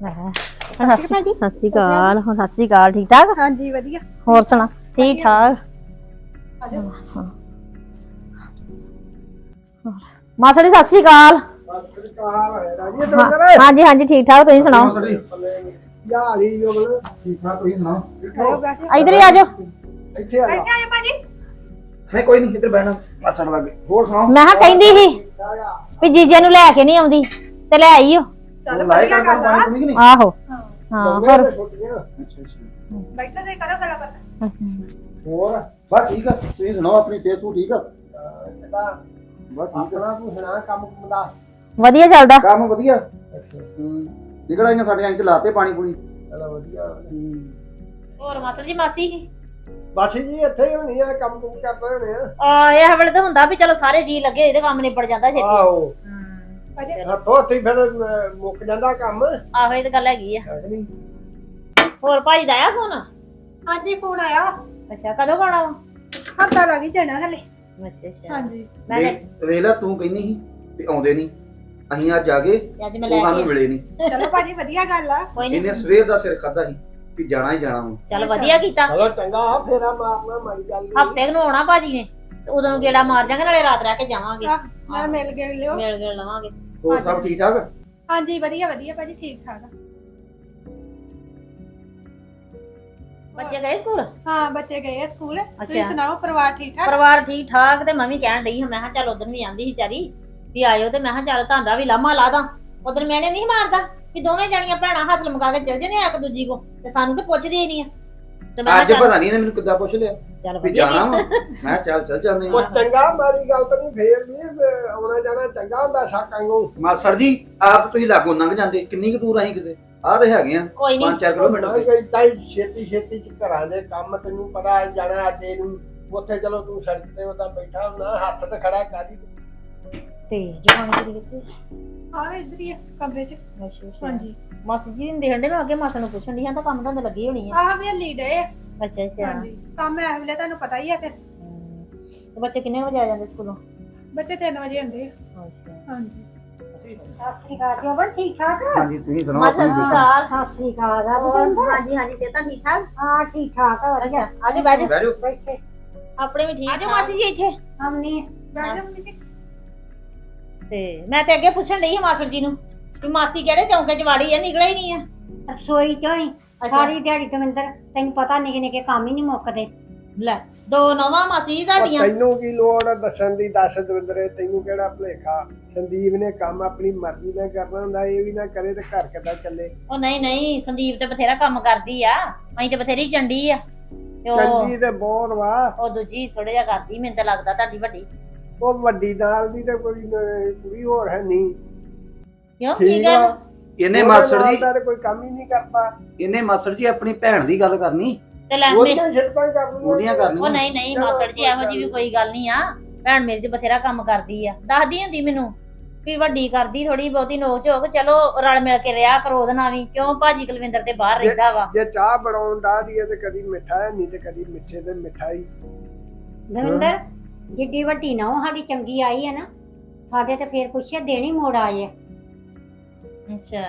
ਸਤਿ ਸਤਿ ਸ਼੍ਰੀ ਅਕਾਲ ਹੋਰ ਸਤਿ ਸ਼੍ਰੀ ਅਕਾਲ ਠੀਕ ਠਾਕ? ਹਾਂਜੀ ਵਧੀਆ। ਹੋਰ ਸੁਣਾ ਠੀਕ ਠਾਕ। ਮਾਸੜੀ ਸਤਿ ਸ਼੍ਰੀ ਅਕਾਲ। ਹਾਂਜੀ ਹਾਂਜੀ ਠੀਕ ਠਾਕ ਤੁਸੀਂ ਸੁਣਾਓ? ਯਾਲੀ ਜੋਗਲ ਠੀਕ ਠਾਕ ਤੁਸੀਂ ਸੁਣਾਓ? ਇਧਰ ਹੀ ਆ ਜਾਓ। ਇੱਥੇ ਆ ਜਾ ਆਏ ਭਾਜੀ। ਨਹੀਂ ਕੋਈ ਨਹੀਂ ਇੱਧਰ ਬਹਿਣਾ ਮਾਸੜ ਲੱਗੇ। ਹੋਰ ਸੁਣਾਓ? ਮੈਂ ਹਾਂ ਕਹਿੰਦੀ ਸੀ ਵੀ ਜੀਜੇ ਨੂੰ ਲੈ ਕੇ ਨਹੀਂ ਆਉਂਦੀ ਤੇ ਲੈ ਆਈਓ ਚੱਲ ਵਧੀਆ ਗੱਲ ਆ। ਆਹੋ। ਹਾਂ। ਹੋਰ। ਛੁੱਟੀਆਂ। ਬੈਠੋ ਤੇ ਕਰੋ ਗੱਲਾਂ ਬਾਤਾਂ। ਹੋਰ? ਬਸ ਠੀਕ ਆ। ਤੁਸੀਂ ਸੁਣਾਓ ਆਪਣੀ ਸਿਹਤ ਸੂ ਠੀਕ ਆ? ਕਿਦਾਂ ਬਸ ਠੀਕ ਆ। ਆਪਣਾ ਤੂੰ ਸੁਣਾ ਕੰਮ ਕੁਮ ਦਾ। ਵਧੀਆ ਚੱਲਦਾ। ਕੰਮ ਵਧੀਆ? ਨਿਕਲਾਈਆਂ ਸਾਡੇ ਆਂ ਤੇ ਲਾਤੇ ਪਾਣੀ ਪੂਣੀ। ਚਲੋ ਵਧੀਆ। ਹੋਰ ਮਾਸੜ ਜੀ ਮਾਸੀ ਬਸ ਜੀ ਇੱਥੇ ਹੀ ਹੋਣੀ ਆ ਕੰਮ ਕੁਮ ਕਰਦੇ ਹੋਣੇ। ਆ ਆ ਇਹ ਵੇਲੇ ਤਾਂ ਹੁੰਦਾ ਵੀ ਚਲੋ ਸਾਰੇ ਜੀ ਲੱਗੇ ਇਹਦੇ ਕੰਮ ਨਿਬੜ ਜਾਂਦਾ ਛੇਤੀ। ਆਹੋ। ਅਜੇ ਹੱਥੋਂ ਹੱਥੀ ਫਿਰ ਅਹ, ਮੁੱਕ ਜਾਂਦਾ ਕੰਮ। ਹੈ ਆਹੋ ਇਹ ਤਾਂ ਗੱਲ ਹੈਗੀ ਆ। ਕਿ ਨਹੀਂ? ਹੋਰ ਭਾਜੀ ਦਾ ਆਇਆ ਫੋਨ ਹਾਂਜੀ ਫੋਨ ਆਇਆ। ਅੱਛਾ ਕਦੋਂ ਪਾਣਾ ਵਾ? ਹਫਤਾ ਲੱਗ ਹੀ ਜਾਣਾ ਹਲੇ। ਅੱਛਾ ਅੱਛਾ। ਹਾਂਜੀ। ਮੈਂ ਤੇ- ਵੇਖ- ਵੇਖ ਲੈ ਤੂੰ ਕਹਿੰਦੀ ਸੀ ਵੀ ਆਉਂਦੇ ਨਹੀਂ। ਅਸੀਂ ਅੱਜ ਆ ਗਏ ਅੱਜ ਮੈਂ ਉਹ ਸਾਨੂੰ ਕੇ ਮਿਲੇ ਨਹੀਂ। ਚਲੋ ਭਾਜੀ ਵਧੀਆ ਗੱਲ ਆ। ਕੋਈ ਨਹੀਂ ਇਹਨੇ ਸਵੇਰ ਦਾ ਸਿਰ ਖਾਦਾ ਸੀ ਵੀ ਜਾਣਾ ਹੀ ਜਾਣਾ ਹੁਣ ਚੱਲ ਵਧੀਆ ਕੀਤਾ। ਚਲੋ ਚੰਗਾ ਫੇਰਾ ਮਾਰਨਾ ਮਾਰੀ ਗੱਲ। ਹਫ਼ਤੇ ਨੂੰ ਆਉਣਾ ਭਾਜੀ ਨੇ। ਤੇ ਉਦੋਂ ਗੇੜਾ ਮਾਰ ਜਾਾਂਗੇ ਨਾਲੇ ਰਾਤ ਰਹਿ ਕੇ ਜਾਵਾਂਗੇ। ਆਹ, ਨਾਲ ਮਿਲ ਗਏ ਲਿਓ। ਮਿਲ ਗਿਲ ਲਵਾਂਗੇ। ਹੋਰ ਸਭ ਠੀਕ ਠਾਕ ਹਾਂਜੀ ਵਧੀਆ ਵਧੀਆ ਭਾਜੀ ਠੀਕ ਠਾਕ ਆ। ਬੱਚੇ ਗਏ ਸਕੂਲ? ਹਾਂ ਬੱਚੇ ਗਏ ਆ ਸਕੂਲ। ਤੁਸੀਂ ਅੱਛਾ। ਸੁਣਾਓ ਪਰਿਵਾਰ ਠੀਕ ਠਾਕ ਪਰਿਵਾਰ ਠੀਕ ਠਾਕ ਤੇ ਮੈਂ ਵੀ ਕਹਿਣ ਡਈ ਹਾਂ ਮੈਂ ਕਿਹਾ ਚੱਲ ਉਧਰ ਵੀ ਆਂਦੀ ਸੀ ਵਿਚਾਰੀ ਵੀ ਆਇਓ ਤੇ ਮੈਂ ਕਿਹਾ ਚੱਲ ਤੁਹਾਡਾ ਵੀ ਲਾਮਾ ਲਾ ਦਾਂ। ਉਧਰ ਮੈਨੇ ਨਹੀਂ ਮਾਰਦਾ ਵੀ ਦੋਵੇਂ ਜਣੀਆਂ ਭੈਣਾਂ ਹੱਥ ਲਮਕਾ ਕੇ ਚੱਲ ਜਾਂਦੇ ਆ ਇੱਕ ਦੂਜੀ ਕੋ ਤੇ ਸਾਨੂੰ ਤੇ ਪੁੱਛਦੇ ਹੀ ਨਹੀਂ ਆ। ਤੇ ਮੈਂ ਅੱਜ ਕਿਹਾ ਪਤਾ ਨਹੀਂ ਇਹਨੇ ਮੈਨੂੰ ਕਿੱਦਾਂ ਪੁੱਛ ਲਿਆ। ਚੱਲ- ਵੀ ਵਧੀਆ। ਜਾਣਾ ਵਾ। ਮੈਂ ਕਿਹਾ ਚੱਲ ਚੱਲ ਜਾਂਦੇ ਉਹ ਆ ਚੰਗਾ ਮਾਰੀ ਗੱਲ ਤਾਂ ਨਹੀਂ ਫੇਰ ਵੀ ਅਹ, ਆਉਣਾ ਜਾਣਾ ਚੰਗਾ ਹੁੰਦਾ ਸਾਕਾਂਗੋ ਮਾਸੜ ਜੀ ਆਪ ਤੁਸੀਂ ਲਾਗੋਂ ਲੰਘ ਜਾਂਦੇ ਕਿੰਨੀ ਕੁ ਦੂਰ ਅਸੀਂ ਕਿਤੇ? ਆਹ ਤੇ ਹੈਗੇ ਆ ਕੋਈ ਨਹੀਂ। 5-4 ਕਿਲੋਮੀਟਰ ਤੇ ਕੋਈ ਤਾਈ ਛੇਤੀ ਛੇਤੀ ਚ ਘਰਾਂ ਦੇ ਕੰਮ ਤੈਨੂੰ ਪਤਾ ਅੱਜ ਜਾਣਾ ਅੱਜ ਇਹਨੂੰ ਉੱਥੇ ਚਲੋ ਤੂੰ ਸੜਕ ਤੇ ਉਦਾਂ ਬੈਠਾ ਹੁੰਦਾ ਹੱਥ ਤੇ ਖੜਾ ਕਾਦੀ ਤੇ ਜਵਾਨੀ ਕਿਹੜੀ ਕਿੱਥੇ ਹਾਂ ਇੱਧਰ ਹੀ ਆ ਕਮਰੇ 'ਚ। ਅੱਛਾ ਅੱਛਾ। ਹਾਂਜੀ। ਮਾਸੀ ਜੀ ਨੂੰ ਦੇਖਣ ਦੇ ਮੈਂ ਅੱਗੇ ਮਾਸਾ ਨੂੰ ਪੁੱਛਣ ਦੀ ਹਾਂ ਤਾਂ ਕੰਮ ਤਾਂ ਲੱਗੀ ਹੋਣੀ ਆ। ਆਹ ਵੀ ਹਲੀ ਡੇ ਅੱਛਾ ਅੱਛਾ। ਹਾਂਜੀ ਕੰਮ ਐ ਵੇਲੇ ਤੁਹਾਨੂੰ ਪਤਾ ਹੀ ਆ ਫਿਰ। ਹਮ, ਤੇ ਬੱਚੇ ਕਿੰਨੇ ਵਜੇ ਆ ਜਾਂਦੇ ਸਕੂਲੋਂ? ਬੱਚੇ 3 ਵਜੇ ਆਉਂਦੇ ਆ। ਅੱਛਾ। ਹਾਂਜੀ। ਸਤਿ ਸ੍ਰੀ ਅਕਾਲ ਜੋਬਨ ਠੀਕ ਠਾਕ? ਹਾਂਜੀ ਤੁਸੀਂ ਸੁਣਾਓ ਮਾਸਾ ਆਪਣੀ ਸ੍ਰੀ ਸਿਹਤ। ਅਕਾਲ ਸਤਿ ਸ੍ਰੀ ਅਕਾਲ ਰਾਜੀ ਹੋਰ ਤੈਨੂੰ ਹਾਂਜੀ ਹਾਂਜੀ ਸਿਹਤਾਂ ਠੀਕ ਠਾਕ? ਹਾਂ ਠੀਕ ਠਾਕ ਆ ਵਧੀਆ ਅੱਛਾ ਆਜੋ ਜਾਓ। ਬੈਠੇ। ਆਪਣੇ ਵੀ ਠੀਕ ਆਜੋ ਮਾਸੀ ਜੀ ਇੱਥੇ। ਹਮਨੇ ਬੈਠ ਜਾ ਮੰਮੀ ਜੀ। ਤੇ ਮੈਂ ਤੇ ਅੱਗੇ ਪੁੱਛਣ ਡਈ ਸੀ ਮਾਸੜ ਜੀ ਨੂੰ ਵੀ ਮਾਸੀ ਕਿਹੜੇ ਚੌਂਕੇ ਚ ਵਾੜੀ ਆ ਨਿਕਲਿਆ ਹੀ ਨਹੀਂ ਆ। ਰਸੋਈ ਚੋਂ ਹੀ ਸਾਰੀ ਦਿਹਾੜੀ ਦਵਿੰਦਰ ਤੈਨੂੰ ਪਤਾ ਨਿੱਕੇ ਨਿੱਕੇ ਕੰਮ ਹੀ ਨਹੀਂ ਮੁੱਕਦੇ। ਲੈ ਦੋ ਨਵਾਂ ਮਾਸੀ ਉਹ ਤੁਹਾਡੀਆਂ। ਤੈਨੂੰ ਕੀ ਲੋੜ ਆ ਦੱਸਣ ਦੀ? ਦੱਸ ਦਵਿੰਦਰੇ ਤੈਨੂੰ ਕਿਹੜਾ ਭਲੇਖਾ? ਸੰਦੀਪ ਨੇ ਕੰਮ ਆਪਣੀ ਮਰਜ਼ੀ ਨਾਲ ਕਰਨਾ ਹੁੰਦਾ ਇਹ ਵੀ ਨਾ ਕਰੇ ਤੇ ਘਰ ਕਿੱਦਾਂ ਚੱਲੇ। ਉਹ ਨਹੀਂ ਨਹੀਂ ਸੰਦੀਪ ਤੇ ਬਥੇਰਾ ਕੰਮ ਕਰਦੀ ਆ ਅਸੀਂ ਤੇ ਬਥੇਰੀ ਚੰਡੀ ਆ। ਤੇ ਉਹ ਚੰਗੀ ਤੇ ਬਹੁਤ ਵਾ। ਉਹ ਦੂਜੀ ਥੋੜਾ ਜਿਹਾ ਕਰਦੀ ਮੈਨੂੰ ਤਾਂ ਲੱਗਦਾ ਤੁਹਾਡੀ ਵੱਡੀ। ਉਹ ਵੱਡੀ ਨਾਲ ਦੀ ਤੇ ਕੋਈ ਨ- ਕੁੜੀ ਹੋਰ ਹੈ ਨਹੀਂ। ਕਿਉਂ? ਕੀ ਠੀਕ ਗੱਲ? ਇਹਨੇ ਮਾਸੜ ਜੀ ਤਾਂ ਕੋਈ ਕੰਮ ਹੀ ਨਹੀਂ ਕਰਦਾ ਇਹਨੇ ਮਾਸੜ ਜੀ ਆਪਣੀ ਭੈਣ ਦੀ ਗੱਲ ਕਰਨੀ। ਤੇ ਲੈ ਮੇ ਉਹਦੀਆਂ ਛਿੜਕਾਂ ਹੀ ਕਰ ਲੂੰਗਾ। ਉਹਦੀਆਂ ਕਰਨੀਆਂ ਉਹ ਨਹੀਂ ਨਹੀਂ ਮਾਸੜ ਜੀ ਇਹੋ ਜੀ ਵੀ ਕੋਈ ਗੱਲ ਨਹੀਂ ਆ। ਭੈਣ ਮੇਰੀ ਤੇ ਬਥੇਰਾ ਕੰਮ ਕਰਦੀ ਆ। ਦੱਸਦੀ ਹੁੰਦੀ ਮੈਨੂੰ ਵੀ ਵੱਡੀ ਕਰਦੀ ਥੋੜੀ ਬਹੁਤੀ ਨੋਕ ਝੋਕ। ਚਲੋ ਰਲ ਮਿਲ ਕੇ ਰਿਹਾ ਕਰੋ ਉਹਦੇ ਨਾਲ ਵੀ। ਕਿਉਂ? ਭਾਜੀ ਕੁਲਵਿੰਦਰ ਤੇ ਬਾਹਰ ਰਹਿੰਦਾ ਵਾ। ਜੇ ਚਾਹ ਬਣਾਉਣ ਦਾ ਦੀ ਤੇ ਕਦੀ ਮਿੱਠਾ ਹੈ ਨਹੀਂ ਤੇ ਕਦੀ ਮਿੱਠੇ ਤੇ ਮਿਠਾਈ। ਦਵਿੰਦਰ ਜਿੱਡੀ ਵੱਡੀ ਨਾ ਉਹ ਸਾਡੀ ਚੰਗੀ ਆਈ ਹੈ ਨਾ ਸਾਡੇ ਤੇ ਫੇਰ ਪੁੱਛੇ ਦੇਣੀ ਮੋੜ ਆਏ। ਅੱਛਾ।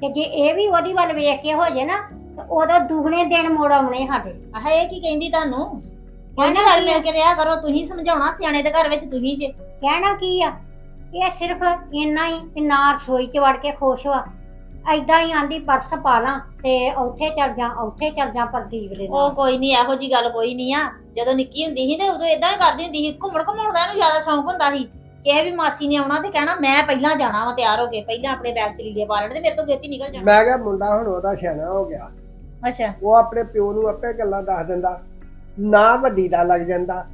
ਤੇ ਜੇ ਇਹ ਵੀ ਉਹਦੀ ਵੱਲ ਵੇਖ ਕੇ ਹੋ ਜੇ ਨਾ ਤਾਂ ਉਹਦਾ ਦੁਗਣੇ ਦਿਨ ਮੋੜ ਆਉਣੇ ਸਾਡੇ। ਆਹ ਇਹ ਕੀ ਕਹਿੰਦੀ ਤੁਹਾਨੂੰ? ਕੋਈ ਨਾ ਰਲ ਮਿਲ ਕੇ ਰਿਹਾ ਕਰੋ ਤੁਸੀਂ ਸਮਝਾਉਣਾ ਸਿਆਣੇ ਦੇ ਘਰ ਵਿੱਚ ਤੁਸੀਂ ਜੇ। ਕਹਿਣਾ ਕੀ ਆ? ਇਹ ਸਿਰਫ ਇੰਨਾ ਹੀ ਕਿ ਨਾ ਰਸੋਈ 'ਚ ਵੜ ਕੇ ਖੁਸ਼ ਵਾ। ਐਦਾਂ ਹੀ ਆਂਦੀ ਪਰਸ ਪਾ ਲਾਂ ਤੇ ਉੱਥੇ ਚੱਲ ਜਾ ਉੱਥੇ ਚੱਲ ਜਾ ਪ੍ਰਦੀਪ ਦੇ ਉਹ ਕੋਈ ਨਹੀਂ ਇਹੋ ਜੀ ਗੱਲ ਕੋਈ ਨਹੀਂ ਆ। ਜਦੋਂ ਨਿੱਕੀ ਹੁੰਦੀ ਸੀ ਤੇ ਉਦੋਂ ਇਦਾਂ ਹੀ ਕਰਦੀ ਹੁੰਦੀ ਸੀ ਘੁੰਮਣ ਘੁੰਮਾਉਣ ਦਾ ਇਹਨੂੰ ਜ਼ਿਆਦਾ ਸ਼ੌਂਕ ਹੁੰਦਾ ਸੀ। ਕਿਸੇ ਵੀ ਮਾਸੀ ਨੇ ਆਉਣਾ ਤੇ ਕਹਿਣਾ ਮੈਂ ਪਹਿਲਾਂ ਜਾਣਾ ਵਾ ਤਿਆਰ ਹੋ ਕੇ ਪਹਿਲਾਂ ਆਪਣੇ ਬੈਗ ਚ ਲੀੜੇ ਪਾ ਲੈਣੇ ਤੇ ਮੇਰੇ ਤੋਂ ਗੇਤੀ ਨਿਕਲ ਜਾਣਾ। ਮੈਂ ਕਿਹਾ ਮੁੰਡਾ ਹੁਣ ਉਹਦਾ ਸਿਆਣਾ ਹੋ ਗਿਆ। ਅੱਛਾ। ਉਹ ਆਪਣੇ ਪਿਓ ਨੂੰ ਆਪੇ ਗੱਲਾਂ ਦੱਸ ਦਿੰਦਾ। ਨਾ ਵੱਡੀ ਦਾ ਲੱਗ ਜਾਂਦਾ।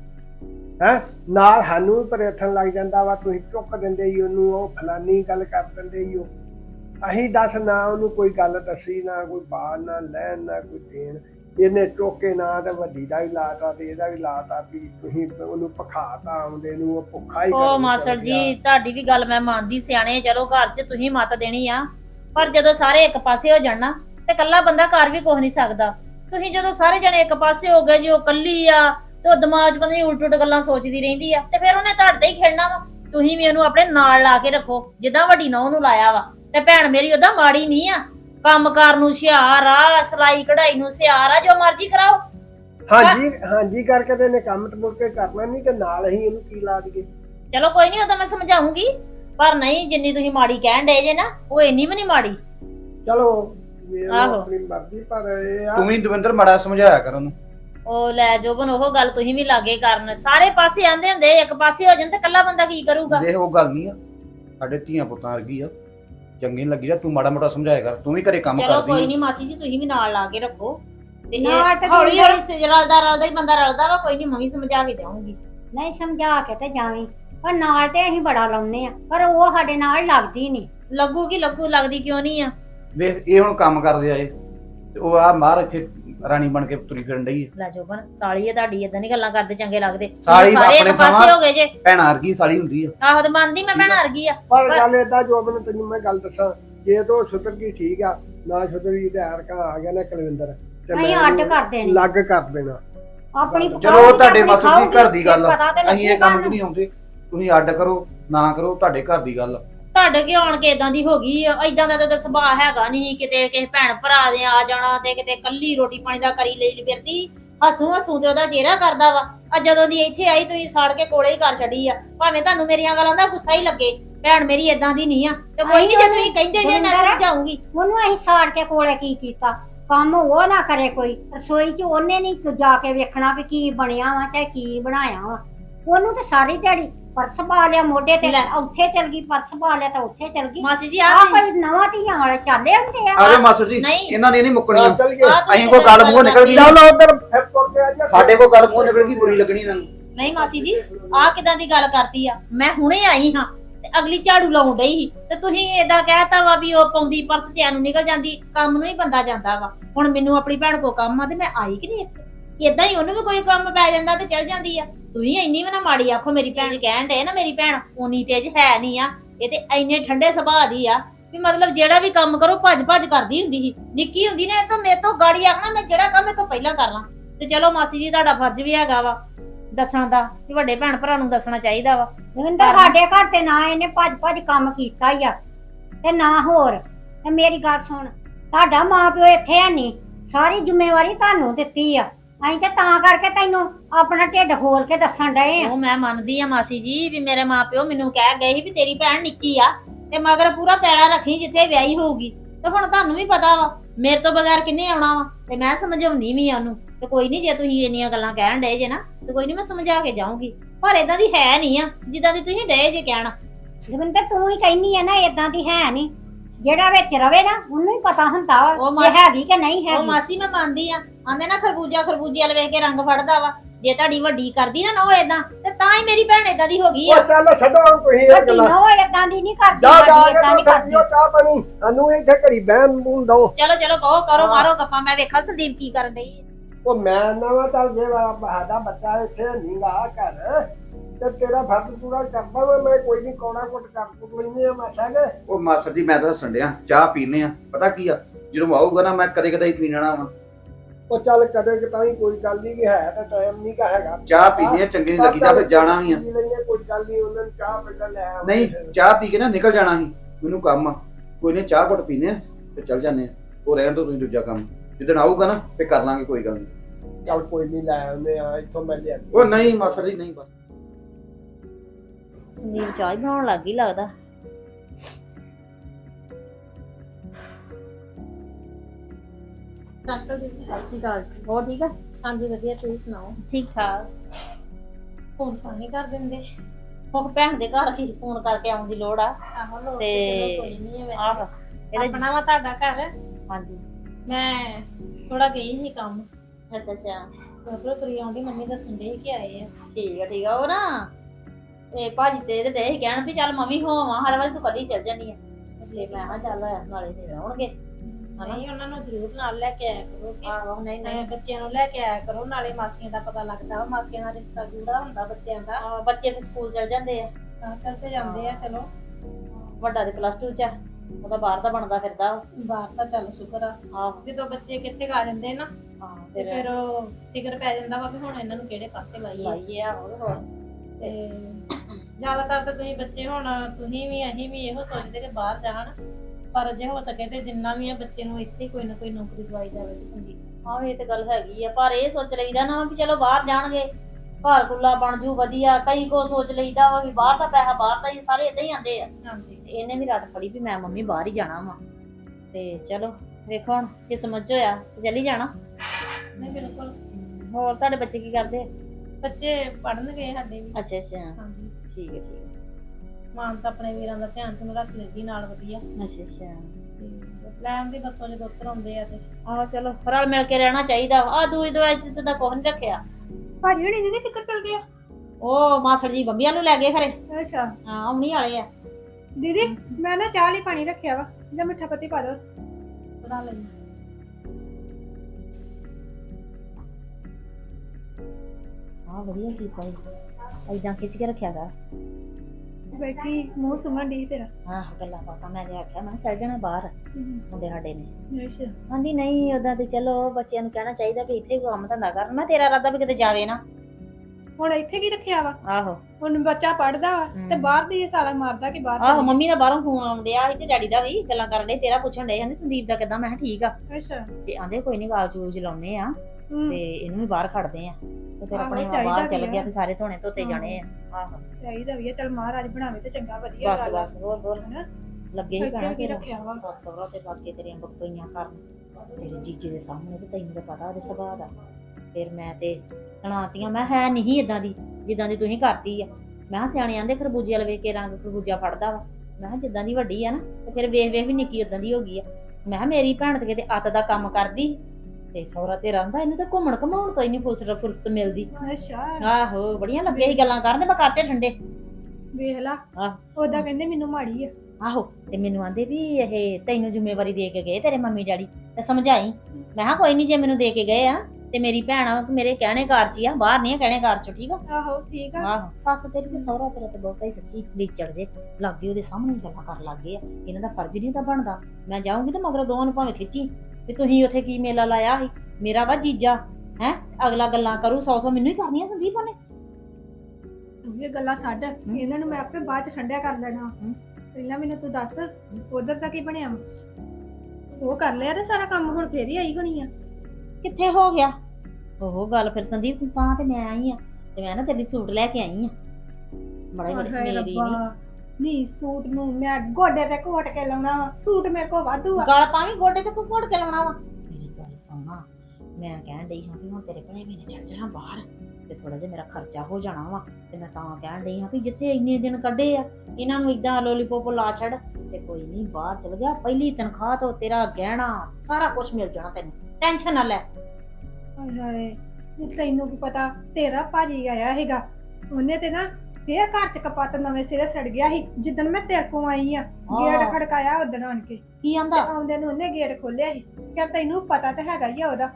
ਹੈ? ਨਾਲ ਸਾਨੂੰ ਵੀ ਪ੍ਰੇਥਣ ਲੱਗ ਜਾਂਦਾ ਵਾ ਤੁਸੀਂ ਚੁੱਕ ਦਿੰਦੇ ਹੀ ਉਹਨੂੰ ਉਹ ਫਲਾਨੀ ਗੱਲ ਕਰ ਦਿੰਦੇ ਹੀ ਉਹ। ਅਸੀਂ ਦੱਸ ਨਾ ਉਹਨੂੰ ਕੋਈ ਗੱਲ ਦੱਸੀ ਨਾ ਕੋਈ ਬਾਤ ਨਾ ਲੈਣ ਨਾ ਕੋਈ ਦੇਣ। ਇਹਨੇ ਚੋਕੇ ਨਾ ਤੇ ਵੱਡੀ ਦਾ ਵੀ ਲਾਤਾ ਤੇ ਇਹਦਾ ਵੀ ਲਾਤਾ ਵੀ ਤੁਸੀਂ ਉਹਨੂੰ ਪਖਾਤਾ ਆਉਂਦੇ ਨੂੰ ਉਹ ਭੁੱਖਾ ਹੀ ਉਹ ਮਾਸਟਰ। ਜੀ ਤੁਹਾਡੀ ਵੀ ਗੱਲ ਮੈਂ ਮੰਨਦੀ ਸਿਆਣੇ ਚਲੋ ਘਰ 'ਚ ਤੁਸੀਂ ਮਤ ਦੇਣੀ ਆ ਪਰ ਜਦੋਂ ਸਾਰੇ ਇੱਕ ਪਾਸੇ ਹੋ ਜਾਣਾ ਤੇ ਕੱਲਾ ਬੰਦਾ ਕਰ ਵੀ ਕੁਝ ਨਹੀਂ ਸਕਦਾ। ਤੁਸੀਂ ਜਦੋਂ ਸਾਰੇ ਜਣੇ ਇੱਕ ਪਾਸੇ ਹੋ ਗਏ ਜੀ ਉਹ ਕੱਲੀ ਆ ਤੇ ਉਹ ਦਿਮਾਗ 'ਚ ਪਤਾ ਨਹੀਂ ਉਲਟ ਉਲਟ ਗੱਲਾਂ ਸੋਚਦੀ ਰਹਿੰਦੀ ਆ ਤੇ ਫਿਰ ਉਹਨੇ ਤੁਹਾਡੇ ਹੀ ਖੇਡਣਾ ਵਾ। ਤੁਸੀਂ ਵੀ ਉਹਨੂੰ ਆਪਣੇ ਨਾਲ ਲਾ ਕੇ ਰੱਖੋ ਜਿੱਦਾਂ ਵੱਡੀ ਨੌ ਨੂੰ ਲਾਇਆ ਵਾ। ਤੇ ਭੈਣ ਮੇਰੀ ਉਹਦਾ ਮਾੜੀ ਨਹੀਂ ਆ। ਕੰਮਕਾਰ ਨੂੰ ਹੁਸ਼ਿਆਰ ਆ ਸਿਲਾਈ ਕਢਾਈ ਨੂੰ ਹੁਸ਼ਿਆਰ ਆ ਜੋ ਮਰਜ਼ੀ ਕਰਾਓ। ਹਾਂਜੀ ਹਾਂਜੀ ਕਰਕੇ ਤੇ ਇਹਨੇ ਕੰਮ ਤੇ ਮੁੜ ਕੇ ਕਰਨਾ ਨਹੀਂ ਤੇ ਨਾਲ ਹੀ ਇਹਨੂੰ ਕੀ ਲਾ ਦਈਏ। ਚਲੋ ਕੋਈ ਨਹੀਂ ਉਹ ਤਾਂ ਮੈਂ ਸਮਝਾਉਂਗੀ। ਪਰ ਨਹੀਂ ਜਿੰਨੀ ਤੁਸੀਂ ਮਾੜੀ ਕਹਿਣ ਡੇ ਜੇ ਨਾ ਉਹ ਇੰਨੀ ਵੀ ਨਹੀਂ ਮਾੜੀ। ਚਲੋ ਆਹੋ। ਆਪਣੀ ਮਰਜ਼ੀ ਪਰ ਇਹ ਆ। ਤੂੰ ਵੀ ਦਵਿੰਦਰ ਮਾੜਾ ਸਮਝਾਇਆ ਕਰ ਉਹਨੂੰ। ਉਹ ਲੈ ਜੋਬਨ ਉਹ ਗੱਲ ਤੁਸੀਂ ਵੀ ਲਾਗੇ ਕਰਨ। ਸਾਰੇ ਪਾਸੇ ਆਂਦੇ ਹੁੰਦੇ ਇੱਕ ਪਾਸੇ ਹੋ ਜਾਣ ਤੇ ਕੱਲਾ ਬੰਦਾ ਕੀ ਕਰੂਗਾ? ਦੇਖ ਉਹ ਗੱਲ ਨਹੀਂ ਆ। ਸਾਡੇ ਧੀਆਂ ਪੁੱਤਾਂ ਵਰਗੀ ਆ। ਚੰਗੀ ਨੀ ਲੱਗੀ ਜਾ ਤੂੰ ਮਾੜਾ ਮੋਟਾ ਸਮਝਾਇਆ ਕਰ ਤੂੰ ਵੀ ਘਰੇ ਕੰਮ ਚਲੋ ਕਰਦੀ ਕੋਈ। ਨਹੀਂ ਮਾਸੀ ਜੀ ਤੁਸੀਂ ਵੀ ਨਾਲ ਲਾ ਕੇ ਰੱਖੋ। ਤੇ ਇਹ ਤੇ ਹੌਲੀ ਹੌਲੀ ਸ- ਰਲਦਾ ਰਲਦਾ ਹੀ ਬੰਦਾ ਰਲਦਾ ਵਾ ਕੋਈ ਨਹੀਂ ਮੈਂ ਵੀ ਸਮਝਾ ਕੇ ਜਾਊਂਗੀ ਨਹੀਂ ਸਮਝਾ ਕੇ ਤੇ ਜਾਵੀਂ। ਪਰ ਨਾਲ ਤੇ ਅਸੀਂ ਬੜਾ ਲਾਉਨੇ ਆ ਪਰ ਉਹ ਸਾਡੇ ਨਾਲ ਲੱਗਦੀ ਨਹੀਂ ਲੱਗੂਗੀ ਲੱਗੂ ਲੱਗਦੀ ਕਿਉਂ ਨਹੀਂ ਆ? ਵੇਖ ਇਹ ਹੁਣ ਕੰਮ ਕਰਦੇ ਆਏ ਤੇ ਉਹ ਆ ਮਾਰ ਇੱਥੇ ਰਾਣੀ ਬਣ ਕੇ ਤੁਰੀ ਫਿਰਨ ਡਈ ਆ। ਲੈ ਜੋਬਨ ਸਾਲੀ ਹੈ ਤੁਹਾਡੀ ਇਦਾਂ ਨਹੀਂ ਗੱਲਾਂ ਕਰਦੇ ਚੰਗੇ ਲੱਗਦੇ। ਸਾਲੀ ਸਾਰੇ ਆਪਣੇ ਇੱਕ ਪਾਸੇ ਥਾਵਾਂ- ਹੋ ਗਏ ਜੇ। ਭੈਣਾਂ ਵਰਗੀ ਸਾਲੀ ਹੁੰਦੀ ਆ। ਆਹੋ ਤੇ ਮੰਨਦੀ ਮੈਂ ਭੈਣ ਵਰਗੀ ਆ। ਪਰ ਗੱਲ ਏਦਾਂ ਜੋ ਮੈਨੂੰ ਤੈਨੂੰ ਮੈਂ ਗੱਲ ਦੱਸਾਂ ਜੇ ਤੋ ਸੁਧਰ ਗਈ ਠੀਕ ਆ ਨਾ ਸੁਧਰ ਗਈ ਤੇ ਹਰਕਾ ਆ ਗਿਆ ਨਾ ਕੁਲਵਿੰਦਰ। ਤੇ ਅਸੀਂ ਮੈਂ ਅੱਡ ਉਹਨੂੰ ਕਰ ਦੇਣੀ। ਲੱਗ ਕਰ ਦੇਣਾ। ਆਪਣੀ ਚਲੋ, ਉਹ ਤੁਹਾਡੇ ਮਾਸਟਰ ਜੀ ਘਰ ਦੀ ਗੱਲ ਆ। ਅਸੀਂ ਇਹ ਕੰਮ 'ਚ ਨਹੀਂ ਆਉਂਦੇ। ਤੁਸੀਂ ਅੱਡ ਕਰੋ ਨਾ ਕਰੋ ਤੁਹਾਡੇ ਘਰ ਦੀ ਗੱਲ ਆ। ਤੁਹਾਡੇ ਕਿ ਆਉਣ ਕੇ ਇਦਾਂ ਦੀ ਹੋ ਗਈ ਇਦਾਂ ਦਾ ਤਾਂ ਸੁਭਾਅ ਹੈਗਾ ਨਹੀਂ ਕਿਤੇ ਕਿਸੇ ਭੈਣ ਭਰਾ ਦੇ ਆ ਜਾਣਾ ਤੇ ਕਿਤੇ ਕੱਲੀ ਰੋਟੀ ਪਾਣੀ ਦਾ ਕਰੀ ਲਈ ਫਿਰਦੀ ਹਸੂ ਹਸੂ ਤੇ ਉਹਦਾ ਚਿਹਰਾ ਕਰਦਾ ਵਾ। ਆ ਜਦੋਂ ਦੀ ਇੱਥੇ ਆਈ ਤੁਸੀਂ ਸਾੜ ਕੇ ਕੋਲੇ ਹੀ ਕਰ ਛੱਡੀ ਆ। ਭਾਵੇਂ ਤੁਹਾਨੂੰ ਮੇਰੀਆਂ ਗੱਲਾਂ ਦਾ ਗੁੱਸਾ ਹੀ ਲੱਗੇ ਭੈਣ ਮੇਰੀ ਇਦਾਂ ਦੀ ਨਹੀਂ ਆ। ਤੇ ਕੋਈ ਨਹੀਂ ਜੇ ਤੁਸੀਂ ਕਹਿੰਦੇ ਜੇ ਮੈਂ ਸੁਰਿੰਦਰ। ਸਮਝਾਉਂਗੀ। ਉਹਨੂੰ ਅਸੀਂ ਸਾੜ ਕੇ ਕੋਲੇ ਕੀ ਕੀਤਾ? ਕੰਮ ਉਹ ਨਾ ਕਰੇ ਕੋਈ। ਰਸੋਈ 'ਚ ਉਹਨੇ ਨਹੀਂ ਜਾ ਕੇ ਵੇਖਣਾ ਵੀ ਕੀ ਬਣਿਆ ਵਾ ਚਾਹੇ ਕੀ ਬਣਾਇਆ ਵਾ। ਉਹਨੂੰ ਤੇ ਸਾਰੀ ਦਿਹਾੜੀ ਪਰਸ ਪਾ ਲਿਆ ਮੋਢੇ ਤੇ ਲੈ। ਉੱਥੇ ਚਲ ਗਈ ਪਰਸ ਪਾ ਲਿਆ ਤਾਂ ਉੱਥੇ ਚਲ ਗਈ। ਮਾਸੀ ਜੀ ਆ ਆ ਕੋਈ ਨਵਾਂ ਧੀਆਂ ਵਾਲੇ ਚੱਲੇ ਹੁੰਦੇ ਆ? ਆ ਜਾਓ ਮਾਸਟਰ ਜੀ ਨਹੀਂ। ਇਹਨਾਂ ਦੀ ਨਹੀਂ ਮੁੱਕਣੀ। ਚੱਲ ਗਏ। ਅਸੀਂ ਕੋਈ ਗੱਲ ਮੂੰਹੋਂ ਨਿਕਲ ਗਈ। ਚੱਲ ਉਧਰ ਫਿਰ ਤੁਰ ਕੇ ਆ ਜਾ। ਸਾਡੇ ਕੋਲ ਗੱਲ ਮੂੰਹ ਨਿਕਲ ਗਈ ਬੁਰੀ ਲੱਗਣੀ ਇਹਨਾਂ ਨੂੰ ਨਹੀਂ ਮਾਸੀ ਜੀ ਆ ਕਿਦਾਂ ਦੀ ਗੱਲ ਕਰਤੀ ਆ? ਮੈਂ ਹੁਣੇ ਆਈ ਹਾਂ ਤੇ ਅਗਲੀ ਝਾੜੂ ਲਾਉਣ ਡਈ ਸੀ। ਤੇ ਤੁਸੀਂ ਏਦਾਂ ਕਹਿਤਾ ਵਾ ਵੀ ਉਹ ਪਾਉਂਦੀ ਪਰਸ ਤੇ ਐਨੂੰ ਨਿਕਲ ਜਾਂਦੀ ਕੰਮ ਨੂੰ ਹੀ ਬੰਦਾ ਜਾਂਦਾ ਵਾ। ਹੁਣ ਮੈਨੂੰ ਆਪਣੀ ਭੈਣ ਕੋ ਕੰਮ ਆ ਤੇ ਮੈਂ ਆਈ ਕਿ ਨਹੀਂ ਇੱਥੇ? ਏਦਾਂ ਹੀ ਉਹਨੂੰ ਵੀ ਕੋਈ ਕੰਮ ਪੈ ਜਾਂਦਾ ਤੇ ਚਲ ਜਾਂਦੀ ਆ। ਤੁਸੀਂ ਇੰਨੀ ਵੀ ਨਾ ਮਾੜੀ ਆਖੋ ਮੇਰੀ ਭੈਣ ਕਹਿਣ ਡੇ ਨਾ ਮੇਰੀ ਭੈਣ ਉਨੀ ਤੇਜ ਹੈ ਨਹੀਂ ਆ ਇਹ ਤੇ ਇੰਨੇ ਠੰਡੇ ਸੁਭਾਅ ਦੀ ਆ ਵੀ ਮਤਲਬ ਜਿਹੜਾ ਵੀ ਕੰਮ ਕਰੋ ਭੱਜ ਭੱਜ ਕਰਦੀ ਹੁੰਦੀ ਸੀ। ਨਿੱਕੀ ਹੁੰਦੀ ਨੇ ਤਾਂ ਮੇਰੇ ਤੋਂ ਗਾੜੀ ਆਖਣਾ ਮੈਂ ਜਿਹੜਾ ਕੰਮ ਇਹ ਤੋਂ ਪਹਿਲਾਂ ਕਰ ਲਾਂ। ਤੇ ਚਲੋ ਮਾਸੀ ਜੀ ਤੁਹਾਡਾ ਫਰਜ਼ ਵੀ ਹੈਗਾ ਵਾ ਦੱਸਣ ਦਾ ਕਿ ਵੱਡੇ ਭੈਣ ਭਰਾ ਨੂੰ ਦੱਸਣਾ ਚਾਹੀਦਾ ਵਾ। ਦਵਿੰਦਰ ਸਾਡੇ ਘਰ ਤੇ ਨਾ ਇਹਨੇ ਭੱਜ ਭੱਜ ਕੰਮ ਕੀਤਾ ਹੀ ਆ ਤੇ ਨਾ ਹੋਰ। ਤੇ ਮੇਰੀ ਗੱਲ ਸੁਣ ਤੁਹਾਡਾ ਮਾਂ ਪਿਓ ਇੱਥੇ ਹੈ ਨਹੀਂ ਸਾਰੀ ਜ਼ਿੰਮੇਵਾਰੀ ਤੁਹਾਨੂੰ ਦਿੱਤੀ ਆ। ਅਸੀਂ ਤੇ ਤਾਂ ਕਰਕੇ ਤੈਨੂੰ ਆਪਣਾ ਢਿੱਡ ਖੋਲ ਕੇ ਦੱਸਣ ਡਏ ਆ। ਉਹ ਮੈਂ ਮੰਨਦੀ ਆ ਮਾਸੀ ਜੀ ਵੀ ਮੇਰੇ ਮਾਪਿਓ ਮੈਨੂੰ ਕਹਿ ਗਏ ਸੀ ਵੀ ਤੇਰੀ ਭੈਣ ਨਿੱਕੀ ਆ ਤੇ ਮਗਰ ਪੂਰਾ ਪੈੜਾ ਰੱਖੀ ਜਿੱਥੇ ਵਿਆਹੀ ਹੋਊਗੀ। ਤੇ ਹੁਣ ਤੁਹਾਨੂੰ ਵੀ ਪਤਾ ਵਾ ਮੇਰੇ ਤੋਂ ਬਗੈਰ ਕਿੰਨੇ ਆਉਣਾ ਵਾ? ਤੇ ਮੈਂ ਸਮਝਾਉਣੀ ਵੀ ਆ ਉਹਨੂੰ। ਤੇ ਕੋਈ ਨਹੀਂ ਜੇ ਤੁਸੀਂ ਇੰਨੀਆਂ ਗੱਲਾਂ ਕਹਿਣ ਡਏ ਜੇ ਨਾ ਤੇ ਕੋਈ ਨਹੀਂ ਮੈਂ ਸਮਝਾ ਕੇ ਜਾਊਂਗੀ। ਪਰ ਇਦਾਂ ਦੀ ਹੈ ਨਹੀਂ ਆ ਜਿੱਦਾਂ ਦੀ ਤੁਸੀਂ ਡਏ ਜੇ ਕਹਿਣ। ਦਵਿੰਦਰ ਤੂੰ ਹੀ ਕਹਿੰਦੀ ਆ ਨਾ ਇਦਾਂ ਦੀ ਹੈ ਨਹੀਂ ਜਿਹੜਾ ਵਿੱਚ ਰਵੇ ਨਾ ਉਹਨੂੰ ਹੀ ਪਤਾ ਹੁੰਦਾ ਵਾ ਕਿ ਮਾਸੀ- ਹੈਗੀ ਕਿ ਨਹੀਂ ਉਹ ਹੈਗੀ। ਮਾਸੀ ਮੈਂ ਮੰਨਦੀ ਆ। ਆਂਦੇ ਨਾ ਖਰਬੂਜਾ ਖਰਬੂਜੇ ਵਾਲ ਵੇਖ ਕੇ ਰੰਗ ਫੜਦਾ ਵਾ। ਜੇ ਤੁਹਾਡੀ ਵੱਡੀ ਕਰਦੀ ਨਾ ਨੋ ਇਦਾਂ ਤੇ ਤਾਂ ਹੀ ਮੇਰੀ ਭੈਣ ਇਦਾਂ ਦੀ ਹੋ ਗਈ ਆ। ਉਹ ਚੱਲ ਛੱਡੋ ਹੁਣ ਤੁਸੀਂ ਇਹ ਗੱਲਾਂ। ਨੋ ਇਦਾਂ ਦੀ ਨਹੀਂ ਕਰਦੀ ਜਾ ਜਾ ਸਾਡੀ ਕੇ ਏਦਾਂ ਤੋ ਨੀ ਕਰਦੀ। ਪੀਓ ਚਾਹ ਪਾਣੀ। ਸਾਨੂੰ ਇੱਥੇ ਘੜੀ ਬਹਿਣ ਬੂਨ ਦੋ ਚਲੋ ਚਲੋ ਕਹੋ ਕਰੋ। ਮਾਰੋ ਗੱਪਾਂ। ਮੈਂ ਵੇਖਾਂ ਸੰਦੀਪ ਕੀ ਕਰਨ ਡਈ ਆ। ਉਹ ਮੈਂ ਨਵਾਂ ਚੱਲ ਜੇ ਸਾਡਾ ਬੱਚਾ ਇੱਥੇ ਨਹੀਂਗਾ ਘਰ। ਤੇ ਤੇਰਾ ਫਰਜ਼ ਪੂਰਾ ਕਰਦਾ ਵਾ ਮੈਂ ਕੋਈ ਨਹੀਂ ਕੋੜਾ ਕੁੱਟ ਕਰ ਕੁੱਟ ਲੈਨੇ ਆ ਮਾਸਾ ਕੇ ਉਹ ਮਾਸਟਰ ਜੀ ਮੈਂ ਤਾਂ ਦੱਸਣ ਡਿਆ ਚਾਹ ਪੀਨੇ ਆ ਪਤਾ ਕੀ ਆ ਜਦੋਂ ਆਊਗਾ ਨਾ ਮੈਂ ਕਦੇ ਕਦੇ ਹੀ ਪੀ ਲੈਣਾ ਵਾ। ਉਹ ਚੱਲ ਕਦੇ ਕਿਤਾਈ ਕੋਈ ਗੱਲ ਨਹੀਂ ਕਿ ਹੈ ਤਾਂ ਟਾਈਮ ਨਹੀਂ ਕਾ ਹੈਗਾ। ਚਾਹ ਪੀਨੇ ਆ ਚੰਗੀ ਨਹੀਂ ਲੱਗੀ ਤਾਂ ਫਿਰ ਜਾਣਾ ਵੀ ਆ। ਪੀ ਲੈਂਦੇ, ਕੋਈ ਗੱਲ ਨਹੀਂ ਉਹਨਾਂ ਨੂੰ ਚਾਹ ਪਹਿਲਾਂ ਲੈ ਆਵਾਂਗੇ। ਨਹੀਂ। ਚਾਹ ਪੀ ਕੇ ਨਾ ਨਿਕਲ ਜਾਣਾ ਸੀ ਮੈਨੂੰ ਕੰਮ ਆ। ਕੋਈ ਨਹੀਂ ਚਾਹ ਘੁੱਟ ਪੀਨੇ ਆ ਤੇ ਚੱਲ ਜਾਂਦੇ ਆ। ਉਹ ਰਹਿਣ ਦੋ ਤੁਸੀਂ ਦੂਜਾ ਕੰਮ। ਜਿੱਦਣ ਆਊਗਾ ਨਾ ਫੇ ਕਰ ਲਾਂਗੇ ਕੋਈ ਗੱਲ ਨਹੀਂ ਚੱਲ ਕੋਈ ਨਹੀਂ ਲੈ ਆਉਂਦੇ ਆ ਇੱਥੋਂ ਮੈਂ ਲਿਆ ਉਹ ਨਹੀਂ ਮਾਸਟਰ ਜੀ ਨਹੀਂ ਬਸ। ਸੰਦੀਪ ਚਾਹ ਹੀ ਬਣਾਉਣ ਲੱਗ ਗਈ ਲੱਗਦਾ। ਨਸਕਲ ਜੀ। ਸਤਿ ਸ਼੍ਰੀ ਅਕਾਲ ਜੀ। ਹੋਰ ਠੀਕ ਆ? ਹਾਂਜੀ ਵਧੀਆ। ਤੁਸੀਂ ਸੁਣਾਓ? ਠੀਕ ਠਾਕ। ਫੋਨ ਫਾਨੀ ਕਰ ਦਿੰਦੇ। ਉਹ ਭੈਣ ਦੇ ਘਰ ਕੀ ਫੋਨ ਕਰਕੇ ਆਉਣ ਦੀ ਲੋੜ ਆ। ਆਹੋ ਲੋਕ ਤੇ- ਚਲੋ ਕੋਈ ਨਹੀਂ ਹੈ ਆਹ ਇਹਦੇ ਚ- ਆਪਣਾ ਵਾ ਤੁਹਾਡਾ ਘਰ? ਹਾਂਜੀ। ਮੈਂ ਥੋੜਾ ਗਈ ਸੀ ਕੰਮ। ਅੱਛਾ ਅੱਛਾ। ਉਧਰੋਂ ਤੁਰੀ ਆਉਂਦੀ ਮੰਮੀ ਦੱਸਣ ਦੇ ਕਿ ਆਏ ਆ। ਠੀਕ ਆ ਠੀਕ ਆ। ਉਹ ਨਾ ਤੇ ਭਾਜੀ ਤੇ ਇਹਦੇ ਡੇ ਕਹਿਣ ਵੀ ਚੱਲ ਮੰਮੀ ਹੋਵਾਂ ਹਰ ਵਾਰ ਤੂੰ ਕਦੀ ਚੱਲ ਜਾਂਦੀ ਆ। ਤੇ ਮੈਂ ਹਾਂ ਚੱਲ ਨਾਲੇ ਤੇ ਆਉਣਗੇ? ਨਹੀਂ ਉਹਨਾਂ ਨੂੰ ਜ਼ਰੂਰ ਨਾਲ ਲੈ ਕੇ ਆਇਆ ਕਰੋ ਕਿ ਆਹੋ ਨਹੀਂ ਨਹੀਂ। ਬੱਚਿਆਂ ਨੂੰ ਲੈ ਕੇ ਆਇਆ ਕਰੋ ਨਾਲੇ ਮਾਸੀਆਂ ਦਾ ਪਤਾ ਲੱਗਦਾ ਵਾ ਮਾਸੀਆਂ ਦਾ ਰਿਸ਼ਤਾ ਜੁੜਾ ਹੁੰਦਾ ਬੱਚਿਆਂ ਦਾ। ਆਹ, ਬੱਚੇ ਵੀ ਸਕੂਲ ਚੱਲ ਜਾਂਦੇ ਆ। ਤਾਂ ਚੱਲ ਤੇ ਜਾਂਦੇ ਆ ਚਲੋ। ਵੱਡਾ ਤੇ ਪਲੱਸ 2 ਚ ਆ ਉਹਦਾ ਬਾਹਰ ਦਾ ਬਣਦਾ ਫਿਰਦਾ। ਬਾਹਰ ਤਾਂ ਚੱਲ ਸ਼ੁਕਰ ਆ। ਆਹੋ। ਜਦੋਂ ਬੱਚੇ ਕਿੱਥੇ ਗਾ ਜਾਂਦੇ ਨਾ ਹਾਂ ਤੇ ਫਿਰ ਫਿਰ ਉਹ ਫਿਕਰ ਪੈ ਜਾਂਦਾ ਵਾ ਵੀ ਹੁਣ ਇਹਨਾਂ ਨੂੰ ਕਿਹੜੇ ਪਾਸੇ ਲਾਈਏ। ਲਾਈਏ ਆ ਹੋਰ। ਤੇ ਜ਼ਿਆਦਾਤਰ ਤਾਂ ਤੁਸੀਂ ਬੱਚੇ ਹੁਣ ਤੁਸੀਂ ਵੀ ਅਸੀਂ ਵੀ ਇਹੋ ਸੋਚਦੇ ਕਿ ਬਾਹਰ ਜਾਣ ਪਰ ਜੇ ਹੋ ਸਕੇ ਤੇ ਜਿੰਨਾ ਵੀ ਆ ਬੱਚੇ ਨੂੰ ਇੱਥੇ ਹੀ ਕੋਈ ਨਾ ਕੋਈ ਨੌਕਰੀ ਦਵਾਈ ਜਾਵੇ ਚੰਗੀ। ਹਾਂ ਇਹ ਤੇ ਗੱਲ ਹੈਗੀ ਆ ਪਰ ਇਹ ਸੋਚ ਲਈਦਾ ਨਾ ਵੀ ਚਲੋ ਬਾਹਰ ਜਾਣਗੇ ਘਰ ਕੁੱਲਾ ਬਣ ਜੂ ਵਧੀਆ ਕਈ ਕੋ ਸੋਚ ਲਈਦਾ ਵਾ ਵੀ ਬਾਹਰ ਦਾ ਪੈਸਾ ਬਾਹਰ ਦਾ ਹੀ ਸਾਰੇ ਇਦਾਂ ਹੀ ਆਂਦੇ ਆ। ਹਾਂਜੀ। ਇਹਨੇ ਵੀ ਰੱਟ ਫੜੀ ਵੀ ਮੈਂ ਮੰਮੀ ਬਾਹਰ ਹੀ ਜਾਣਾ ਵਾ। ਤੇ ਚਲੋ ਵੇਖੋ ਹੁਣ ਕਿਸਮਤ ਚ ਹੋਇਆ ਤੇ ਚੱਲੀ ਜਾਣਾ। ਨਹੀਂ ਬਿਲਕੁਲ। ਹੋਰ ਤੁਹਾਡੇ ਬੱਚੇ ਕੀ ਕਰਦੇ? ਬੱਚੇ ਪੜਨ ਗਏ ਸਾਡੇ ਵੀ। ਅੱਛਾ ਅੱਛਾ। ਹਾਂਜੀ। ਠੀਕ ਹੈ ਠੀਕ ਮਾਨ ਤਾਂ ਆਪਣੇ ਵੀਰਾਂ ਦਾ ਧਿਆਨ ਤੁਹਾਨੂੰ ਰੱਖ ਲੈਂਦੀ ਨਾਲ ਵਧੀਆ। ਹੈ ਅੱਛਾ ਅੱਛਾ। ਤੇ ਲੈ ਆਉਂਦੇ ਬੱਸੋਂ ਜਦੋਂ ਉੱਤਰ ਆਉਂਦੇ ਆ ਤੇ। ਆਹ ਚਲੋ ਰਲ ਮਿਲ ਕੇ ਰਹਿਣਾ ਚਾਹੀਦਾ। ਆ ਦੂਈ ਦਵਾਈ ਚ ਤਾਂ ਕੁਛ ਨਹੀਂ ਰੱਖਿਆ। ਭਾਜੀ ਹੁਣੀ ਦੀਦੀ ਕਿੱਧਰ ਚਲ ਗਿਆ ਉਹ ਮਾਸੜ ਜੀ ਬੰਬੀਆਂ ਨੂੰ ਲੈ ਗਏ ਖਰੇ ਅੱਛਾ। ਹਾਂ ਆਉਣੀ ਵਾਲੇ ਆ। ਦੀਦੀ ਮੈਂ ਨਾ ਚਾਹ ਲਈ ਪਾਣੀ ਰੱਖਿਆ ਵਾ। ਜਾਂ ਮਿੱਠਾ ਪੱਤੀ ਪਾ ਦਿਓ। ਬਣਾ ਲਈ ਹਾਂ ਵਧੀਆ ਕੀਤਾ ਜੀ। ਐਦਾਂ ਖਿੱਚ ਕੇ ਰੱਖਿਆ ਕਰ। ਬੈਠੀ ਮੂੰਹ ਸੁਮਣ ਦੀ ਤੇਰਾ। ਹਾਂ ਗੱਲਾਂ ਬਾਤਾਂ ਮੈਂ ਤੇ ਆਖਿਆ ਮੈਂ ਕਿਹਾ ਚੱਲ ਜਾਣਾ ਬਾਹਰ ਮੁੰਡੇ ਸਾਡੇ ਨੇ। ਅੱਛਾ। ਕਹਿੰਦੀ ਨਹੀਂ ਉਦਾਂ ਤੇ ਚਲੋ ਬੱਚਿਆਂ ਨੂੰ ਕਹਿਣਾ ਚਾਹੀਦਾ ਕਿ ਇੱਥੇ ਕੰਮ ਧੰਦਾ ਕਰਨ ਮੈਂ ਤੇਰਾ ਇਰਾਦਾ ਵੀ ਕਿਤੇ ਜਾਵੇ ਨਾ। ਹੁਣ ਇੱਥੇ ਕੀ ਰੱਖਿਆ ਵਾ? ਆਹੋ। ਹੁਣ ਬੱਚਾ ਪੜਦਾ ਵਾ ਤੇ। ਬਾਹਰ ਦੀ ਸਾਲਾ ਮਾਰਦਾ ਕਿ ਬਾਹਰ ਆਹੋ। ਮੰਮੀ ਦਾ ਬਾਹਰੋਂ ਫੋਨ ਆਉਂਦਿਆ ਸੀ ਤੇ ਡੈਡੀ ਦਾ ਵੀ ਗੱਲਾਂ ਕਰਨ ਦੇ ਤੇਰਾ ਪੁੱਛਣ ਦੇ ਕਹਿੰਦੇ ਸੰਦੀਪ ਦਾ ਕਿਦਾਂ? ਮੈਂ ਕਿਹਾ ਠੀਕ ਆ। ਅੱਛਾ। ਤੇ ਆਂਦੇ ਕੋਈ ਨਹੀਂ ਗਾਲ ਚੂਜ ਲਾਉਨੇ ਆ ਤੇ ਇਹਨੂੰ ਵੀ ਬਾਹਰ ਖੜਦੇ ਆ। ਤੇ ਫਿਰ ਆਹੋ, ਆਪਣੇ ਚਾਹੀਦਾ ਬਾਹਰ ਵੀ ਚੱਲ ਆ। ਗਿਆ ਤੇ ਸਾਰੇ ਧੋਣੇ ਧੋਤੇ। ਜਾਣੇ ਆ ਆਹੋ ਚਾਹੀਦਾ ਵੀ ਆ ਚਲ ਮਹਾਰਾਜ ਬਣਾਵੇ ਤੇ ਚੰਗਾ ਵਧੀਆ ਬਸ ਗੱਲ ਆ। ਬਸ ਹੋਰ ਹੋਰ ਹਨਾ? ਲੱਗੇ ਹੀ ਇੱਥੇ ਕਰਾਂ ਕੀ ਤੇਰਾ ਰੱਖਿਆ ਵਾ ਸੱਸ ਸਹੁਰਾ ਤੇ ਬਾਕੀ ਤੇਰੀਆਂ ਬਕਤੋਈਆਂ ਕਰਨ ਤੇਰੇ ਜੀਜੇ ਦੇ ਸਾਹਮਣੇ ਤੇ ਤੈਨੂੰ ਤਾਂ ਪਤਾ ਉਹਦੇ ਸੁਭਾਅ ਦਾ ਫਿਰ ਮੈਂ ਤੇ ਸੁਣਾਤੀਆਂ ਮੈਂ ਹੈ ਨਹੀਂ ਇਦਾਂ ਦੀ ਜਿੱਦਾਂ ਦੀ ਤੁਸੀਂ ਕਰਤੀ ਆ ਮੈਂ ਕਿਹਾ ਸਿਆਣੇ ਆਂਦੇ ਖਰਬੂਜੇ ਵਾਲੇ ਵੇਖ ਕੇ ਰੰਗ ਖਰਬੂਜਾ ਫੜਦਾ ਵਾ ਮੈਂ ਕਿਹਾ ਜਿੱਦਾਂ ਦੀ ਵੱਡੀ ਆ ਨਾ ਤੇ ਫਿਰ ਵੇਖ ਵੇਖ ਵੀ ਨਿੱਕੀ ਉਦਾਂ ਦੀ ਹੋ ਗਈ ਆ ਮੈਂ ਕਿਹਾ ਮੇਰੀ ਭੈਣ ਤੇ ਕਿਤੇ ਅੱਤ ਦਾ ਕੰਮ ਕਰਦੀ ਤੇ ਸਹੁਰਾ ਤੇ ਰਹਿੰਦਾ ਇਹਨੂੰ ਤਾਂ ਘੁੰਮਣ ਘਮਾਉਣ ਤੋਂ ਹੀ ਨਹੀਂ ਫੁਰਸਤ ਫੁਰਸਤ ਮਿਲਦੀ। ਅੱਛਾ। ਆਹੋ ਬੜੀਆਂ ਲੱਗੇ ਸੀ ਗੱਲਾਂ ਕਰਨ ਤੇ ਮੈਂ ਕਰਤੇ ਠੰਡੇ। ਵੇਖ ਲਾ ਆਹ। ਉਹਦਾ ਕਹਿੰਦੇ ਮੈਨੂੰ ਮਾੜੀ ਆ। ਆਹੋ ਤੇ ਮੈਨੂੰ ਆਂਦੇ ਵੀ ਇਹ ਤੈਨੂੰ ਜ਼ਿੰਮੇਵਾਰੀ ਦੇ ਕੇ ਗਏ ਤੇਰੇ ਮੰਮੀ ਡੈਡੀ ਤੇ ਸਮਝਾਈ। ਮੈਂ ਕਿਹਾ ਕੋਈ ਨਹੀਂ ਜੇ ਮੈਨੂੰ ਦੇ ਕੇ ਗਏ ਆ ਤੇ ਮੇਰੀ ਭੈਣ ਆ ਤੇ ਮੇਰੇ ਕਹਿਣੇ ਘਰ ਚ ਹੀ ਆ ਬਾਹਰ ਨਹੀਂ ਆ ਕਹਿਣੇ ਘਰ ਚ ਠੀਕ ਆ? ਆਹੋ ਠੀਕ ਆ। ਆਹੋ ਸੱਸ ਤੇਰੀ ਤੇ ਸਹੁਰਾ ਤੇਰਾ ਤੇ ਬਹੁਤਾ ਹੀ ਸੱਚੀ ਲੀਚੜ ਜੇ। ਲੱਗੇ ਉਹਦੇ ਸਾਹਮਣੇ ਹੀ ਗੱਲਾਂ ਕਰਨ ਲੱਗੇ ਆ। ਇਹਨਾਂ ਦਾ ਫਰਜ਼ ਨਹੀਂ ਤਾਂ ਬਣਦਾ। ਮੈਂ ਜਾਊਂਗੀ ਤੇ ਮਗਰ ਦੋਵਾਂ ਨੂੰ ਭਾਵੇਂ ਖਿੱਚੀ। ਵੀ ਤੁਸੀਂ ਉੱਥੇ ਕੀ ਮੇਲਾ ਲਾਇਆ ਸੀ? ਮੇਰਾ ਵਾ ਜੀਜਾ ਹੈ? ਅਗਲਾ ਗੱਲਾਂ ਕਰੂ ਸੌ ਸੌ ਮੈਨੂੰ ਹੀ ਕਰਨੀਆਂ ਸੰਦੀਪ ਨੇ ਤੂੰ ਇਹ ਗੱਲਾਂ ਛੱਡ ਇਹਨਾਂ ਨੂੰ ਮੈਂ ਆਪੇ ਬਾਅਦ ਚ ਠੰਡਿਆ ਕਰ ਲੈਣਾ। ਪਹਿਲਾਂ ਮੈਨੂੰ ਤੂੰ ਦੱਸ ਉਧਰ ਦਾ ਕੀ ਬਣਿਆ? ਉਹ ਕਰ ਲਿਆ ਨਾ ਸਾਰਾ ਕੰਮ ਹੁਣ ਫੇਰ ਹੀ ਆਈ ਹੋਣੀ ਆ। ਕਿੱਥੇ ਹੋ ਗਿਆ? ਉਹ ਗੱਲ ਫਿਰ ਸੰਦੀਪ ਤੂੰ ਤਾਂ ਤੇ ਮੈਂ ਆਈ ਆ ਤੇ ਮੈਂ ਨਾ ਤੇਰੀ ਸੂਟ ਲੈ ਕੇ ਆਈ ਆ। ਬੜਾ ਹੀ ਮੇਰੀ ਰੱਬਾ ਨੀ। ਨਹੀਂ ਸੂਟ ਨੂੰ ਮੈਂ ਗੋਡੇ ਤੇ ਘੋਟ ਕੇ ਲਾਉਣਾ ਵਾ। ਸੂਟ ਮੇਰੇ ਕੋ ਵਾਧੂ ਆ। ਗਲ ਪਾਵੇਂ ਗੋਡੇ ਤੇ ਘੋੜ ਕੇ ਲਾਉਣਾ ਵਾ। ਮੇਰੀ ਗੱਲ ਸੁਣਾ ਮੈਂ ਕਹਿਣ ਡਈ ਹਾਂ ਵੀ ਹੁਣ ਤੇਰੇ ਭਣੇ ਵੀ ਨੇ ਚੱਲ ਜਾਣਾ ਬਾਹਰ ਤੇ ਥੋੜਾ ਜਿਹਾ ਮੇਰਾ ਖਰਚਾ ਹੋ ਜਾਣਾ ਵਾ ਤੇ ਮੈਂ ਤਾਂ ਕਹਿਣ ਡਈ ਹਾਂ ਵੀ ਜਿੱਥੇ ਇੰਨੇ ਦਿਨ ਕੱਢੇ ਆ ਇਹਨਾਂ ਨੂੰ ਇਦਾਂ ਲੋਲੀਪੋਪ ਲਾ ਛੱਡ ਤੇ ਕੋਈ ਨਹੀਂ ਬਾਹਰ ਚਲ ਗਿਆ ਪਹਿਲੀ ਤਨਖਾਹ ਤੋਂ ਤੇਰਾ ਗਹਿਣਾ ਸਾਰਾ ਕੁਝ ਮਿਲ ਜਾਣਾ ਤੈਨੂੰ। ਟੈਨਸ਼ਨ ਨਾ ਲੈ। ਹਾਏ ਹਾਏ ਤੈਨੂੰ ਕੀ ਪਤਾ ਤੇਰਾ ਭਾਜੀ ਆਇਆ ਹੈਗਾ ਉਹਨੇ ਤੇ ਨਾ ਫੇਰ ਘਰ ਚ ਕਪੱਤ ਨਵੇਂ ਸਿਰੇ ਸੜ ਗਿਆ ਸੀ ਜਿੱਦਣ ਮੈਂ ਤੇਰੇ ਕੋ ਆਈ ਆ ਗੇਟ ਖੜਕਾਇਆ ਉਦਣ ਆਣ ਕੇ। ਕੀ ਤੇ ਆਂਦਾ ਆਉਂਦੇ ਨੂੰ ਉਹਨੇ ਗੇਟ ਖੋਲਿਆ ਸੀ। ਕਿ ਤੈਨੂੰ ਪਤਾ ਤੇ ਹੈਗਾ ਹੀ ਆ ਉਹਦਾ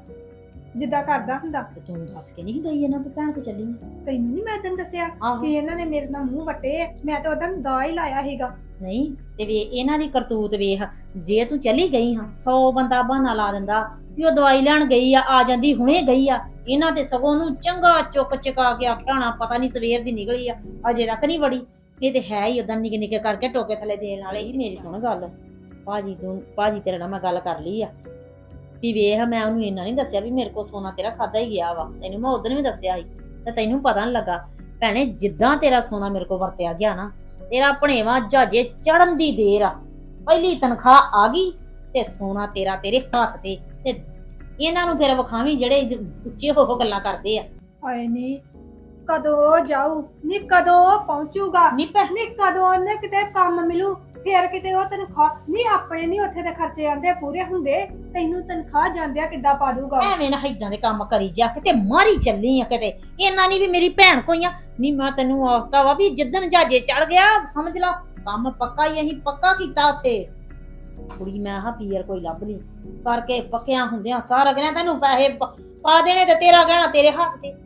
ਜਿੱਦਾਂ ਕਰਦਾ ਹੁੰਦਾ। ਤੇ ਤੂੰ ਦੱਸ ਕੇ ਨਹੀਂ ਗਈ ਇਹਨਾਂ ਭੈਣ ਕੋ ਚੱਲੀ? ਆਂ? ਤੈਨੂੰ ਨਹੀਂ ਮੈਂ ਤੈਨੂੰ ਦੱਸਿਆ ਆਹੋ। ਕਿ ਇਹਨਾਂ ਨੇ ਮੇਰੇ ਨਾਲ ਮੂੰਹ ਵੱਟੇ ਆ। ਮੈਂ ਤਾਂ ਉਹਦਾ ਦਾ ਹੀ ਲਾਇਆ ਸੀਗਾ। ਨਹੀਂ? ਤੇ ਵੇ ਇਹਨਾਂ ਦੀ ਕਰਤੂਤ ਵੇਖ, ਜੇ ਤੂੰ ਚਲੀ ਗਈ ਹਾਂ 100 ਬੰਦਾ ਬਹਾਨਾ ਲਾ ਦਿੰਦਾ ਵੀ ਉਹ ਦਵਾਈ ਲੈਣ ਗਈ ਆ ਆ ਜਾਂਦੀ, ਹੁਣੇ ਗਈ ਆ। ਇਹਨਾਂ ਤੇ ਸਗੋਂ ਨੂੰ ਚੰਗਾ ਚੁੱਕ ਚਕਾ ਕੇ ਆਖਿਆ ਹੋਣਾ, ਪਤਾ ਨਹੀਂ ਸਵੇਰ ਦੀ ਨਿਕਲੀ ਆ, ਅਜੇ ਤੱਕ ਨਹੀਂ ਵੜੀ। ਇਹ ਤੇ ਹੈ ਹੀ ਉਦਾਂ ਨਿੱਕੇ ਨਿੱਕੇ ਕਰਕੇ ਟੋਕੇ ਥੱਲੇ ਦੇਣ ਵਾਲੇ ਹੀ, ਮੇਰੀ ਸੁਣ ਗੱਲ। ਭਾਜੀ ਤੂੰ, ਭਾਜੀ ਤੇਰੇ ਨਾਲ ਮੈਂ ਗੱਲ ਕਰ ਲਈ ਆ। ਵੀ ਵੇਖ, ਮੈਂ ਉਹਨੂੰ ਇੰਨਾ ਨਹੀਂ ਦੱਸਿਆ ਵੀ ਮੇਰੇ ਕੋਲ ਸੋਨਾ ਤੇਰਾ ਖਾਦਾ ਹੀ ਗਿਆ ਵਾ। ਤੈਨੂੰ ਮੈਂ ਉਦੋਂ ਵੀ ਦੱਸਿਆ ਸੀ, ਤੇ ਤੈਨੂੰ ਪਤਾ ਨਹੀਂ ਲੱਗਾ। ਭੈਣੇ, ਜਿੱਦਾਂ ਤੇਰਾ ਸੋਨਾ ਮੇਰੇ ਕੋਲ ਵਰਤਿਆ ਗਿਆ ਨਾ ਤੇਰਾ ਭਣੇਵਾ ਜਹਾਜੇ ਚੜਨ ਦੀ ਦੇਰ ਆ। ਪਹਿਲੀ ਤਨਖਾਹ ਆ ਗਈ ਤੇ ਸੋਨਾ ਤੇਰਾ ਤੇਰੇ ਹੱਥ ਤੇ ਤੇ ਇਹਨਾਂ ਨੂੰ ਫਿਰ ਵਿਖਾਵੀਂ ਜਿਹੜੇ ਉੱਚੇ ਹੋ ਹੋ ਗੱਲਾਂ ਕਰਦੇ ਆ। ਹਾਏ ਨਹੀਂ ਕਦੋਂ ਜਾਊ? ਨਹੀਂ ਕਦੋਂ ਪਹੁੰਚੂਗਾ? ਨਹੀਂ ਭੈ ਨਹੀਂ ਕਦੋਂ ਉਹਨੇ ਕਿਤੇ ਕੰਮ ਮਿਲੂ? ਫੇਰ ਕਿਤੇ ਉਹ ਤਨਖਾਹ, ਨਹੀਂ ਆਪਣੇ ਨਹੀਂ ਉੱਥੇ ਦੇ ਖਰਚੇ ਆਂਦੇ ਪੂਰੇ ਹੁੰਦੇ। ਤੈਨੂੰ ਤਨਖਾਹ ਜਾਂਦਿਆ ਕਿੱਦਾਂ ਪਾ ਦੂਗਾ ਐਵੇਂ ਨਾ ਇਦਾਂ ਦੇ ਕੰਮ ਕਰੀ ਜਾ, ਕਿਤੇ ਮਾਰੀ ਚੱਲੀ ਆ ਕਿਤੇ। ਇਹਨਾਂ ਨਹੀਂ ਵੀ ਮੇਰੀ ਭੈਣ ਕੋਈ ਆ। ਨਹੀਂ ਮੈਂ ਤੈਨੂੰ ਆਖਤਾ ਵਾ ਵੀ ਜਿੱਦਣ ਜਹਾਜੇ ਚੜ ਗਿਆ, ਸਮਝ ਲਾ, ਕੰਮ ਪੱਕਾ ਹੀ ਅਸੀਂ ਪੱਕਾ ਕੀਤਾ ਉੱਥੇ। ਕੁੜੀ, ਮੈਂ ਹਾਂ ਪੀਰ ਕੋਈ ਲੱਭ ਲਈ ਕਰਕੇ ਪੱਕਿਆਂ ਹੁੰਦਿਆਂ ਸਾਰਾ ਕਹਿੰਦਾ ਤੈਨੂੰ ਪੈਸੇ ਪ- ਪਾ ਦੇਣੇ ਤੇ ਤੇਰਾ ਕਹਿਣਾ ਤੇਰੇ ਹੱਥ ਤੇ।